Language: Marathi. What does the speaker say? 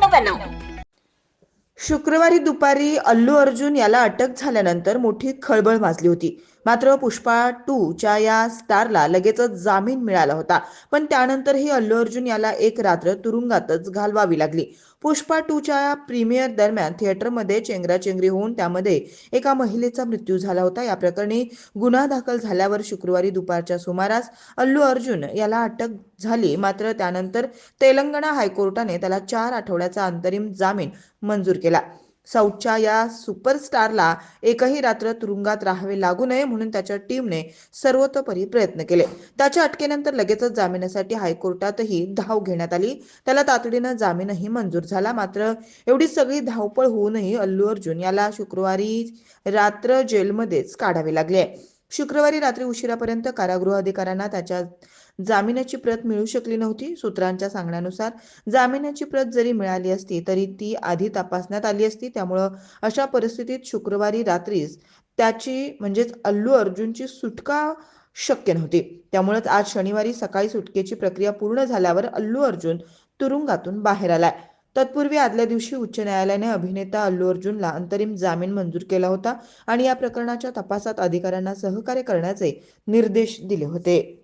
नव्याण्णव शुक्रवारी दुपारी अल्लू अर्जुन याला अटक झाल्यानंतर मोठी खळबळ माजली होती. मात्र पुष्पा टू च्या या स्टारला लगेचच जामीन मिळाला होता. पण त्यानंतरही अल्लू अर्जुन याला एक रात्र तुरुंगातच घालवावी लागली. पुष्पा टूच्या प्रीमियर दरम्यान थिएटरमध्ये चेंगराचेंगरी होऊन त्यामध्ये एका महिलेचा मृत्यू झाला होता. या प्रकरणी गुन्हा दाखल झाल्यावर शुक्रवारी दुपारच्या सुमारास अल्लू अर्जुन याला अटक झाली. मात्र त्यानंतर तेलंगणा हायकोर्टाने त्याला चार आठवड्याचा अंतरिम जामीन मंजूर केला. साऊथच्या या सुपरस्टारला एकही रात्र तुरुंगात राहावे लागू नये म्हणून त्याच्या टीमने सर्वतोपरी प्रयत्न केले. त्याच्या अटकेनंतर लगेचच जामिनासाठी हायकोर्टातही धाव घेण्यात आली. त्याला तातडीनं जामीनही मंजूर झाला. मात्र एवढी सगळी धावपळ होऊनही अल्लू अर्जुन याला शुक्रवारी रात्र जेलमध्येच काढावे लागले. शुक्रवारी रात्री उशिरापर्यंत कारागृह अधिकाऱ्यांना त्याच्या जामिनाची प्रत मिळू शकली नव्हती. सूत्रांच्या सांगण्यानुसार जामिनाची प्रत जरी मिळाली असती तरी ती आधी तपासण्यात आली असती. त्यामुळं अशा परिस्थितीत शुक्रवारी रात्रीच त्याची म्हणजेच अल्लू अर्जुनची सुटका शक्य नव्हती. त्यामुळेच आज शनिवारी सकाळी सुटकेची प्रक्रिया पूर्ण झाल्यावर अल्लू अर्जुन तुरुंगातून बाहेर आलाय. तत्पूर्वी आदल्या दिवशी उच्च न्यायालयाने अभिनेता अल्लू अर्जुनला अंतरिम जामीन मंजूर केला होता आणि या प्रकरणाच्या तपासात अधिकाऱ्यांना सहकार्य करण्याचे निर्देश दिले होते.